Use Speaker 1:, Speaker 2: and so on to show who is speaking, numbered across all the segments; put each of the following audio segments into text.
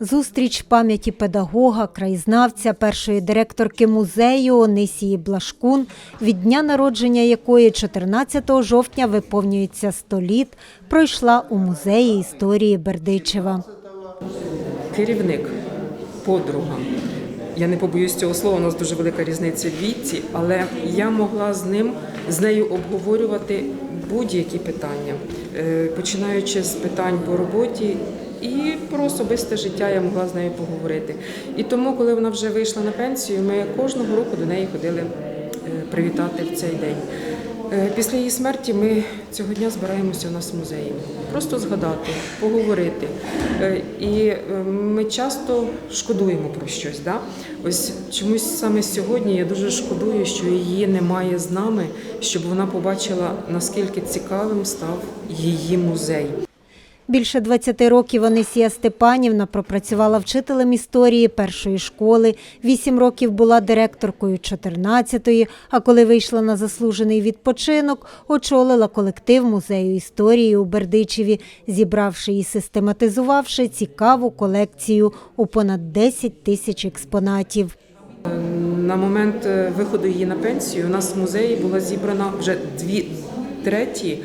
Speaker 1: Зустріч пам'яті педагога, краєзнавця, першої директорки музею Онисії Блашкун, від дня народження якої 14 жовтня виповнюється 100 літ, пройшла у музеї історії Бердичева.
Speaker 2: керівник, подруга. Я не побоюсь цього слова, у нас дуже велика різниця в віці, але я могла з ним з нею обговорювати будь-які питання, Е, починаючи з питань по роботі. І про особисте життя я могла з нею поговорити. І тому, коли вона вже вийшла на пенсію, ми кожного року до неї ходили е, привітати в цей день. Е, Після її смерті ми цього дня збираємося у нас в музеї. Просто згадати, поговорити. Е, І ми часто шкодуємо про щось. Да? Ось чомусь саме сьогодні я дуже шкодую, що її немає з нами, щоб вона побачила, наскільки цікавим став її музей.
Speaker 1: Більше 20 років Онисія Степанівна пропрацювала вчителем історії першої школи, 8 років була директоркою 14-ї, а коли вийшла на заслужений відпочинок, очолила колектив музею історії у Бердичеві, зібравши і систематизувавши цікаву колекцію у понад 10 тисяч експонатів.
Speaker 2: На момент е, виходу її на пенсію у нас в музеї була зібрана вже дві треті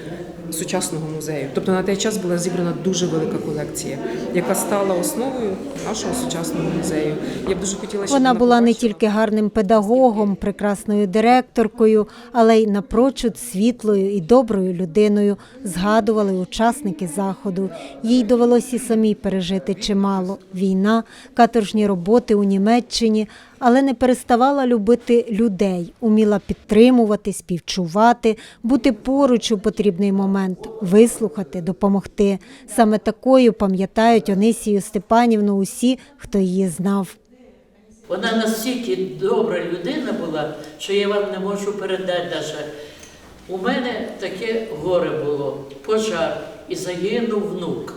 Speaker 2: сучасного музею. Тобто на той час була зібрана дуже велика колекція, яка стала основою нашого сучасного музею. Я б дуже хотіла, щоб
Speaker 1: Вона була не тільки гарним педагогом, прекрасною директоркою, але й напрочуд світлою і доброю людиною, згадували учасники заходу. Їй довелося і самій пережити чимало: війна, каторжні роботи у Німеччині, але не переставала любити людей, уміла підтримувати, співчувати, бути поруч у потрібний момент, вислухати, допомогти. Саме такою пам'ятають Онисію Степанівну усі, хто її знав.
Speaker 3: Вона настільки добра людина була, що я вам не можу передати навіть. У мене таке горе було, пожар, і загинув внук.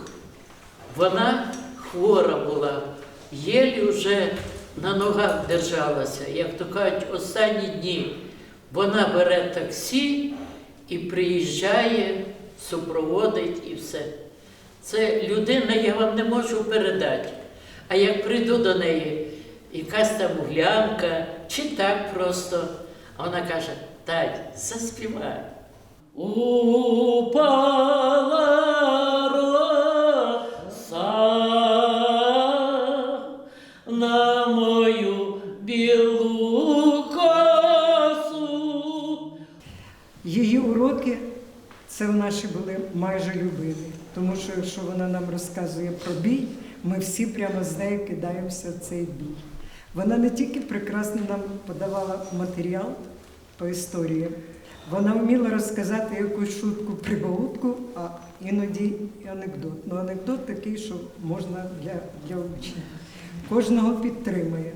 Speaker 3: Вона хвора була, єлі вже на ногах держалася. Як то кажуть, останні дні вона бере таксі і приїжджає, супроводить і все. Це людина, я вам не можу передати. А як прийду до неї, якась там гулянка, чи так просто, а вона каже, Тать, заспівай. Упала
Speaker 4: уроки це в наші були майже любимі, тому що якщо вона нам розказує про бій, ми всі прямо з нею кидаємося в цей бій. Вона не тільки прекрасно нам подавала матеріал по історії, вона вміла розказати якусь шутку прибаутку, а іноді анекдот. Ну, анекдот такий, що можна для, для учнів. Кожного підтримує,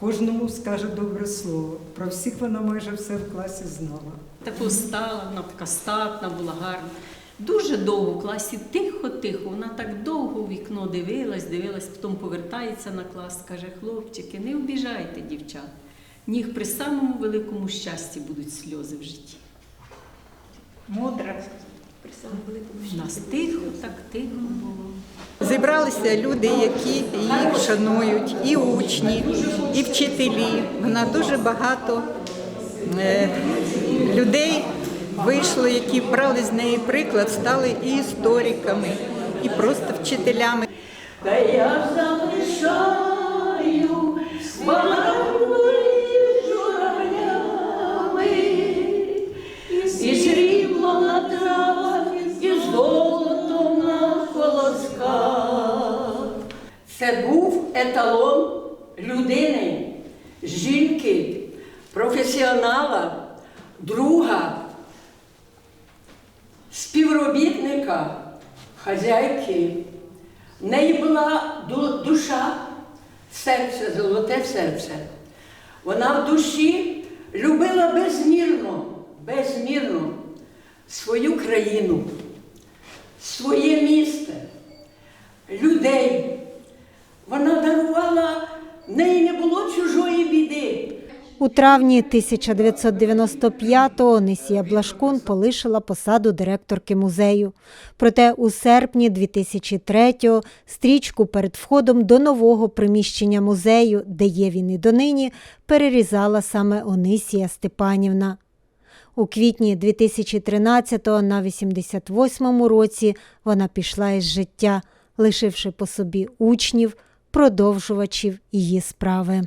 Speaker 4: кожному скаже добре слово. Про всіх вона майже все в класі знала.
Speaker 5: Таку стала, вона така статна була гарна. Дуже довго в класі, тихо-тихо. Вона так довго в вікно дивилась, дивилась, потім повертається на клас, каже, хлопчики, не обіжайте дівчат. В них при самому великому щасті будуть сльози в житті.
Speaker 6: Мудра. При самому великому
Speaker 5: У нас тихо, так тихо було.
Speaker 6: Зібралися люди, які їх шанують, і учні, і вчителі. Вона дуже багато е, людей вийшло, які брали з неї приклад, стали і істориками, і просто вчителями.
Speaker 3: Та я залишаю
Speaker 7: Це був еталон людини, жінки, професіонала, друга, співробітника, хазяйки. В неї була душа, серце, золоте серце. Вона в душі любила безмірно, безмірно свою країну, своє місто, людей. Вона дарувала, в неї не було чужої біди.
Speaker 1: У травні 1995-го Онисія Блашкун полишила посаду директорки музею. Проте у серпні 2003-го стрічку перед входом до нового приміщення музею, де є він і донині, перерізала саме Онисія Степанівна. У квітні 2013-го на 88-му році вона пішла із життя, лишивши по собі учнів, продовжувачів її справи.